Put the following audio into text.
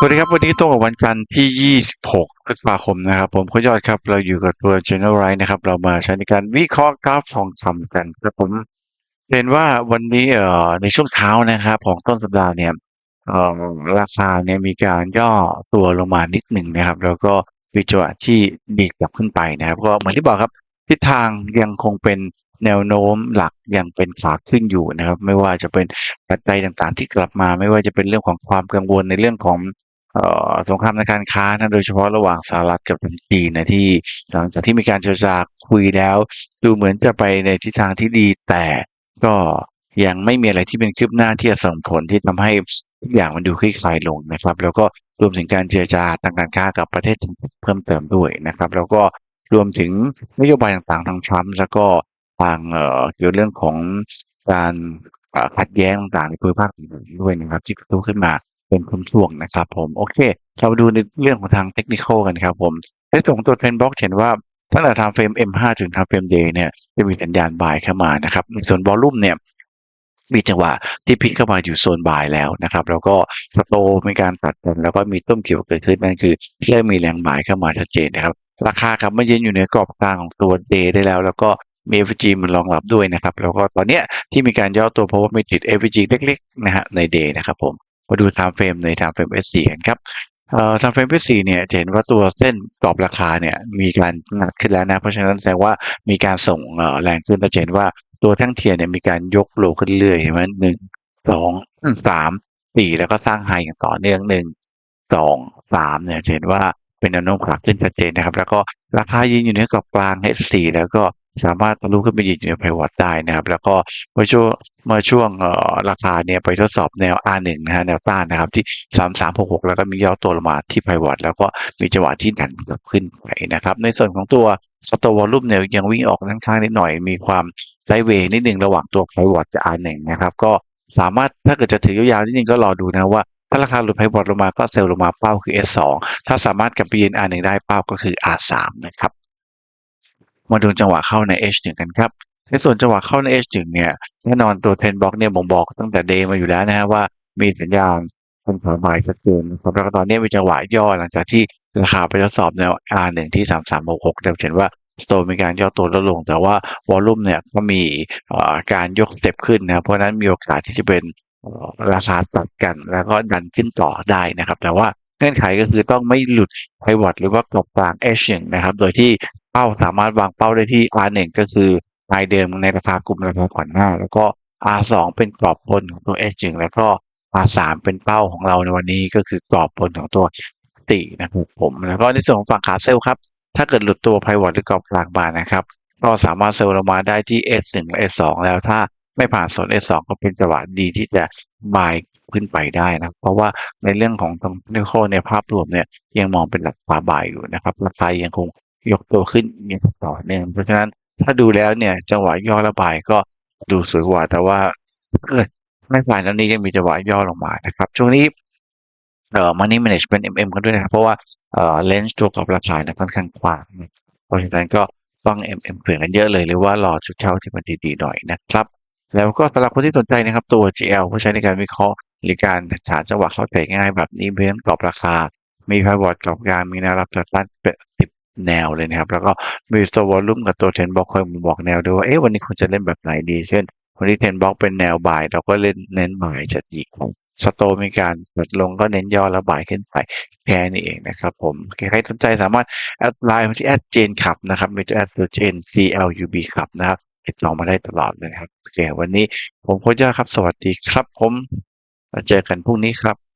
สวัสดีครับวันนี้ตรงกับวันจันทร์ที่ 26 พฤษภาคมนะครับผมขอยอดครับเราอยู่กับตัว General Right นะครับเรามาใช้ในการวิเคราะห์กราฟทองคำกันครับผมเห็นว่าวันนี้เอ่อในช่วงเช้านะครับของต้นสัปดาห์เนี่ยเอ่อราคาเนี่ยมีการย่อตัวลงมานิดหนึ่งนะครับ แล้วก็มีจังหวะที่ดีกลับขึ้นไปนะครับ ก็เหมือนที่บอกครับทิศทางยังคงเป็นแนวโน้มหลักยังเป็นขาขึ้นอยู่นะครับ ไม่ว่าจะเป็นปัจจัยต่างๆ ที่กลับมา ไม่ว่าจะเป็นเรื่องของความกังวลในเรื่องของ สงครามทางการค้านะโดยเฉพาะระหว่างสหรัฐกับจีนนะที่หลังจากที่มีการเจรจาคุยแล้ว ดูเหมือนจะไปในทิศทางที่ดี แต่ก็ยังไม่มีอะไรที่เป็นคืบหน้าที่จะส่งผลที่ทำให้ทุกอย่างมันดูคลี่คลายลงนะครับ แล้วก็รวมถึงการเจรจาทางการค้ากับประเทศเพิ่มเติมด้วยนะครับ แล้วก็รวมถึงนโยบายต่างๆทางทรัมป์แล้วก็ทางเอ่อเกี่ยวเรื่องของการขัดแย้งต่างๆในภูมิภาคด้วยนะครับที่กระตุ้นขึ้นมา เป็นช่วงๆนะครับผมโอเค เราดูในเรื่องของทางเทคนิคกันครับผมในส่วนของตัวเทรนบล็อกเห็นว่าตั้งแต่ time frame M5 ถึง time frame Day เนี่ยจะมีสัญญาณบ่ายเข้ามานะครับในส่วนวอลลุ่มเนี่ยมีจังหวะที่พลิกเข้ามาอยู่โซนบ่ายแล้วนะครับ แล้วก็สโตมีการตัดกันแล้วก็มีต้มเกี่ยวเกิดขึ้นนั่นคือเริ่มมีแรงบายเข้ามาชัดเจนนะครับ ราคากลับมายืนอยู่ในกรอบกลางของตัวเดย์ได้แล้ว แล้วก็มี FG มันรองรับด้วยนะครับ แล้วก็ตอนเนี้ยที่มีการย่อตัวเพราะว่ามีติด FG เล็กๆนะฮะในเดย์นะครับผม มาดู time frame ใน time frame S4 กันครับเอ่อ time frame S4 เนี่ยจะเห็นว่าตัวเส้นกรอบราคาเนี่ยมีการหนักขึ้นแล้วนะ เพราะฉะนั้นแสดงว่ามีการส่งแรงขึ้นและจะเห็นว่าตัวแท่งเทียนเนี่ยมีการยกโลขึ้นเรื่อยเห็นไหมหนึ่งสองสามสี่แล้วก็สร้างไฮอย่างต่อเนื่องหนึ่งสองสามเนี่ยเห็นว่าเป็นแนวโน้มขาขึ้นชัดเจนนะครับ แล้วก็ราคายืนอยู่ในกรอบกลาง H4 แล้วก็ สามารถทะลุขึ้นไปยืนอยู่ในไพวอตได้นะครับ แล้วก็เมื่อช่วงเมื่อช่วงราคาเนี่ยไปทดสอบแนว R1 นะฮะแนวต้านนะครับที่สามสามหกหกแล้วก็มีย่อตัวลงมาที่ไพวอตแล้วก็มีจังหวะที่ดันกลับขึ้นไปนะครับ ในส่วนของตัวสโตวอลลุ่มเนี่ยยังวิ่งออกข้างๆนิดหน่อยมีความไซด์เวย์นิดหนึ่งระหว่างตัวไพวอตกับ R1 นะครับก็สามารถถ้าเกิดจะถือยาวๆนิดนึงก็รอดูนะว่าถ้าราคาหลุดไพวอตลงมาก็เซลล์ลงมาเป้าคือ S2 ถ้าสามารถกลับไปยืน R1 ได้เป้าก็คือ R3 นะครับ มาดูจังหวะเข้าใน H1 กันครับ ในส่วนจังหวะเข้าใน H1 เนี่ยแน่นอนตัวเทรนบล็อกเนี่ยบ่งบอกตั้งแต่เดย์มาอยู่แล้วนะฮะว่ามีสัญญาณเป็นขาบายชัดเจนนะครับแล้วก็ตอนนี้มีจังหวะย่อหลังจากที่ราคาไปทดสอบแนว R1 ที่ 3366เราเห็นว่าสโตมีการย่อตัวลดลง แต่ว่าวอลลุ่มเนี่ยก็มีการยกสเต็ปขึ้นนะครับเพราะนั้นมีโอกาสที่จะเป็นราคาตัดกัน แล้วก็ดันขึ้นต่อได้นะครับ แต่ว่า เงื่อนไขก็คือต้องไม่หลุดไพวอตหรือว่ากรอบกลาง H1 นะครับ โดยที่เป้าสามารถวางเป้าได้ที่ R1 ก็คือรายเดิมในราคากลุ่มราคาก่อนหน้าแล้วก็ R2 เป็นกรอบบนของตัว H1 แล้วก็ R3 เป็นเป้าของเราในวันนี้ก็คือกรอบบนของตัวตินะครับผมแล้วก็ในส่วนของฝั่งขาเซลล์ครับ ถ้าเกิดหลุดตัวไพวอตหรือกรอบกลางมานะครับ ก็สามารถเซลล์ลงมาได้ที่ S1 และ S2 แล้วถ้าไม่ผ่านโซน S2 ก็เป็นจังหวะดีที่จะบาย ขึ้นไปได้นะเพราะว่าในเรื่องของทางนิคเนี่ยภาพรวมเนี่ยยังมองเป็นหลักขาบายอยู่นะครับราคายังคงยกตัวขึ้นอย่างต่อเนื่องเพราะฉะนั้นถ้าดูแล้วเนี่ยจังหวะย่อระบายก็ดูสวยกว่าแต่ว่าเกิดไม่ผ่านแล้วนี้ยังมีจังหวะย่อลงมานะครับ ช่วงนี้เอ่อ money management MM กันด้วยนะครับ เพราะว่าเอ่อเลนส์ตัวกรอบราคาเนี่ยค่อนข้างกว้างเพราะฉะนั้นก็ต้อง MM เผื่อกันเยอะเลยหรือว่ารอจุดเข้าที่มันดีๆหน่อยนะครับ แล้วก็สำหรับคนที่สนใจนะครับตัว GL ผู้ใช้ในการวิเคราะห์ หรือการหาจังหวะเข้าเทรดง่ายแบบนี้เพื่อนกรอบราคา มีไพวอตกรอบกลางมีแนวรับจากต้านเป็นสิบแนวเลยนะครับ แล้วก็มีตัววอลลุ่มกับตัวเทนบล็อกคอยมบอกแนวด้วยว่าเอ๊ะวันนี้คุณจะเล่นแบบไหนดี เช่น วันนี้เทนบล็อกเป็นแนวบ่าย เราก็เล่นเน้นบ่ายจัดหยิกสโตมีการลดลงก็เน้นย่อแล้วบ่ายขึ้นไปแค่นี้เองนะครับผม ใครสนใจสามารถแอดไลน์มาที่แอดเจนขับนะครับมีตัวแอดตัวเจน CLUB ขับนะครับติดต่อมาได้ตลอดเลยครับโอเควันนี้ผมโค้ชยอครับ สวัสดีครับผม มาเจอกันพรุ่งนี้ครับ